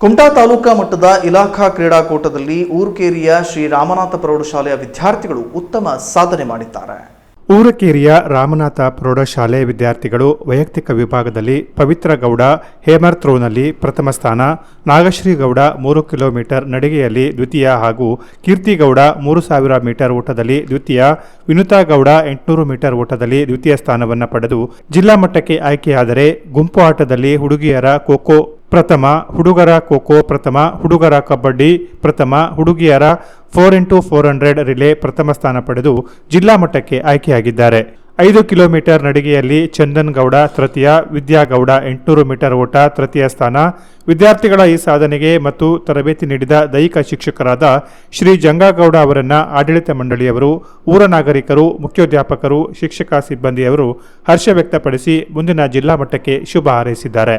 ಕುಮಟಾ ತಾಲೂಕಾ ಮಟ್ಟದ ಇಲಾಖಾ ಕ್ರೀಡಾಕೂಟದಲ್ಲಿ ಊರುಕೇರಿಯ ಶ್ರೀ ರಾಮನಾಥ ಪ್ರೌಢಶಾಲೆಯ ವಿದ್ಯಾರ್ಥಿಗಳು ಉತ್ತಮ ಸಾಧನೆ ಮಾಡಿದ್ದಾರೆ. ಊರಕೇರಿಯ ರಾಮನಾಥ ಪ್ರೌಢಶಾಲೆ ವಿದ್ಯಾರ್ಥಿಗಳು ವೈಯಕ್ತಿಕ ವಿಭಾಗದಲ್ಲಿ ಪವಿತ್ರ ಗೌಡ ಹೇಮರ್ ಥ್ರೋನಲ್ಲಿ ಪ್ರಥಮ ಸ್ಥಾನ ನಾಗಶ್ರೀಗೌಡ ಮೂರು ಕಿಲೋಮೀಟರ್ ನಡಿಗೆಯಲ್ಲಿ ದ್ವಿತೀಯ ಹಾಗೂ ಕೀರ್ತಿಗೌಡ ಮೂರು ಸಾವಿರ ಮೀಟರ್ ಓಟದಲ್ಲಿ ದ್ವಿತೀಯ, ವಿನುತಾ ಗೌಡ ಎಂಟುನೂರು ಮೀಟರ್ ಓಟದಲ್ಲಿ ದ್ವಿತೀಯ ಸ್ಥಾನವನ್ನು ಪಡೆದು ಜಿಲ್ಲಾ ಮಟ್ಟಕ್ಕೆ ಆಯ್ಕೆಯಾದರೆ ಗುಂಪು ಆಟದಲ್ಲಿ ಹುಡುಗಿಯರ ಖೋಖೋ ಪ್ರಥಮ ಹುಡುಗರ ಖೋಖೋ, ಪ್ರಥಮ ಹುಡುಗರ ಕಬಡ್ಡಿ, ಪ್ರಥಮ ಹುಡುಗಿಯರ four into four hundred relay ಪ್ರಥಮ ಸ್ಥಾನ ಪಡೆದು ಜಿಲ್ಲಾ ಮಟ್ಟಕ್ಕೆ ಆಯ್ಕೆಯಾಗಿದ್ದಾರೆ. ಐದು ಕಿಲೋಮೀಟರ್ ನಡಿಗೆಯಲ್ಲಿ ಚಂದನ್ ಗೌಡ ತೃತೀಯ ವಿದ್ಯಾಗೌಡ, ಎಂಟುನೂರು ಮೀಟರ್ ಓಟ ತೃತೀಯ ಸ್ಥಾನ. ವಿದ್ಯಾರ್ಥಿಗಳ ಈ ಸಾಧನೆಗೆ ಮತ್ತು ತರಬೇತಿ ನೀಡಿದ ದೈಹಿಕ ಶಿಕ್ಷಕರಾದ ಶ್ರೀ ಜಂಗಾಗೌಡ ಅವರನ್ನು ಆಡಳಿತ ಮಂಡಳಿಯವರು, ಊರ ನಾಗರಿಕರು ಮುಖ್ಯೋಧ್ಯಾಪಕರು ಶಿಕ್ಷಕ ಸಿಬ್ಬಂದಿಯವರು ಹರ್ಷ ವ್ಯಕ್ತಪಡಿಸಿ ಮುಂದಿನ ಜಿಲ್ಲಾ ಮಟ್ಟಕ್ಕೆ ಶುಭ ಹಾರೈಸಿದ್ದಾರೆ.